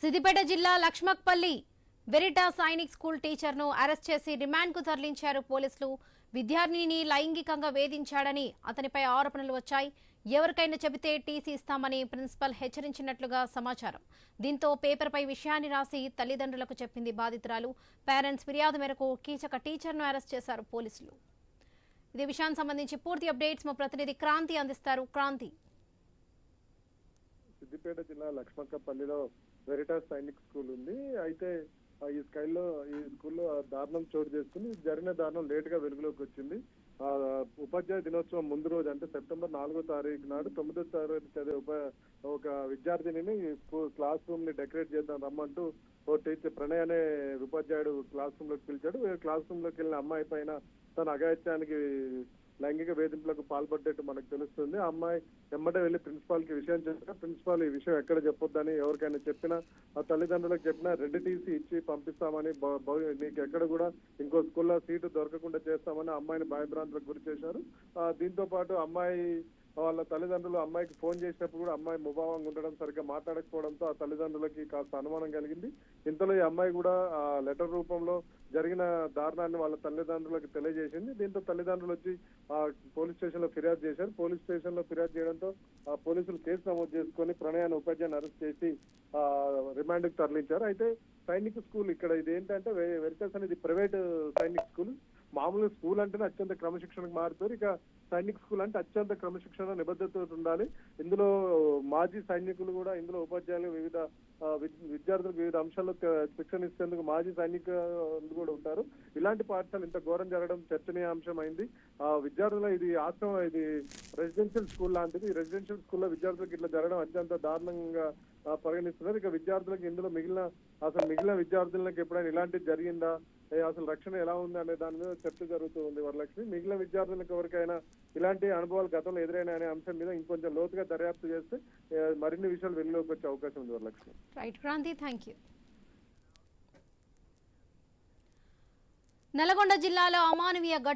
సిద్దిపేట జిల్లా లక్ష్మక్పల్లి వెరిటా సైనిక్ స్కూల్ టీచర్ను అరెస్ట్ చేసి రిమాండ్కు తరలించారు పోలీసులు. విద్యార్థిని లైంగికంగా వేధించాడని అతనిపై ఆరోపణలు వచ్చాయి. ఎవరికైనా చెబితే టీసీ ఇస్తామని ప్రిన్సిపల్ హెచ్చరించినట్లుగా సమాచారం. దీంతో పేపర్పై విషయాన్ని రాసి తల్లిదండ్రులకు చెప్పింది బాధితురాలు. పేరెంట్స్ ఫిర్యాదు మేరకు కీచక టీచర్ను అరెస్ట్ చేశారు పోలీసులు. ఇదే విషయానికి సంబంధించి పూర్తి అప్డేట్స్ మా ప్రతినిధి క్రాంతి అందిస్తారు. క్రాంతి. సిద్దిపేట జిల్లా లక్ష్మక్కపల్లిలో వెరిటాస్ సైనిక్ స్కూల్ ఉంది. అయితే ఆ, ఈ స్కైల్లో ఈ స్కూల్లో ఆ దారుణం చోటు చేసుకుని జరిగిన దారుణం లేట్గా వెలుగులోకి వచ్చింది. ఆ ఉపాధ్యాయ దినోత్సవం ముందు రోజు అంటే సెప్టెంబర్ నాలుగో తారీఖు నాడు తొమ్మిదో తారీఖు చదివే ఉప ఒక విద్యార్థినిని క్లాస్ రూమ్ని డెకరేట్ చేద్దాం రమ్మంటూ ఓ టీచర్ ప్రణయ్ అనే ఉపాధ్యాయుడు క్లాస్ రూమ్లోకి పిలిచాడు. క్లాస్ రూమ్లోకి వెళ్ళిన అమ్మాయి పైన తన అఘాయిత్యానికి లైంగిక వేధింపులకు పాల్పడ్డట్టు మనకు తెలుస్తుంది. అమ్మాయి వెంబడే వెళ్ళి ప్రిన్సిపాల్కి విషయం చెప్పిన ప్రిన్సిపాల్ ఈ విషయం ఎక్కడ చెప్పొద్దని ఎవరికైనా చెప్పినా ఆ తల్లిదండ్రులకు చెప్పినా రెడ్ టీసీ ఇచ్చి పంపిస్తామని నీకు ఎక్కడ కూడా ఇంకో స్కూల్లో సీటు దొరకకుండా చేస్తామని అమ్మాయిని భయభ్రాంతులకు గురి చేశారు. దీంతో పాటు అమ్మాయి వాళ్ళ తల్లిదండ్రులు అమ్మాయికి ఫోన్ చేసినప్పుడు కూడా అమ్మాయి ముభావంగా ఉండడం సరిగ్గా మాట్లాడకపోవడంతో ఆ తల్లిదండ్రులకి కాస్త అనుమానం కలిగింది. ఇంతలో ఈ అమ్మాయి కూడా ఆ లెటర్ రూపంలో జరిగిన దారుణాన్ని వాళ్ళ తల్లిదండ్రులకు తెలియజేసింది. దీంతో తల్లిదండ్రులు వచ్చి ఆ పోలీస్ స్టేషన్లో ఫిర్యాదు చేశారు. పోలీస్ స్టేషన్లో ఫిర్యాదు చేయడంతో ఆ పోలీసులు కేసు నమోదు చేసుకొని ప్రణయాన్ని ఉపాధ్యాయుని అరెస్ట్ చేసి ఆ రిమాండ్కు తరలించారు. అయితే సైనిక్ స్కూల్ ఇక్కడ ఇది ఏంటంటే వె- అనేది ప్రైవేట్ సైనిక్ స్కూల్. మామూలు స్కూల్ అంటేనే అత్యంత క్రమశిక్షణకు మారుతారు. ఇక సైనిక్ స్కూల్ అంటే అత్యంత క్రమశిక్షణ నిబద్ధతతో ఉండాలి. ఇందులో మాజీ సైనికులు కూడా ఇందులో ఉపాధ్యాయులు వివిధ విద్యార్థులకు వివిధ అంశాల్లో శిక్షణ ఇచ్చేందుకు మాజీ సైనికులు కూడా ఉంటారు. ఇలాంటి పాఠశాల ఇంత ఘోరం జరగడం చర్చనీయాంశం అయింది ఆ విద్యార్థుల ఇది ఆశ్రమం ఇది రెసిడెన్షియల్ స్కూల్ లాంటిది. రెసిడెన్షియల్ స్కూల్లో విద్యార్థులకు ఇట్లా జరగడం అత్యంత దారుణంగా పరిగణిస్తున్నారు. ఇక విద్యార్థులకు ఇందులో మిగిలిన అసలు మిగిలిన విద్యార్థులకు ఎప్పుడైనా ఇలాంటిది జరిగిందా? అసలు రక్షణ ఎలా ఉంది అనే దాని మీద చర్చ జరుగుతూ ఉంది వరలక్ష్మి. మిగిలిన విద్యార్థులకు ఎవరికైనా ఇలాంటి అనుభవాలు గతంలో ఎదురైన అనే అంశం మీద ఇంకొంచెం లోతుగా దర్యాప్తు చేస్తే మరిన్ని విషయాలు వెలుగులోకి వచ్చే అవకాశం ఉంది Varalakshmi. Right. Kranthi thank you Nalgonda జిల్లాలో అమానవీయ ఘటన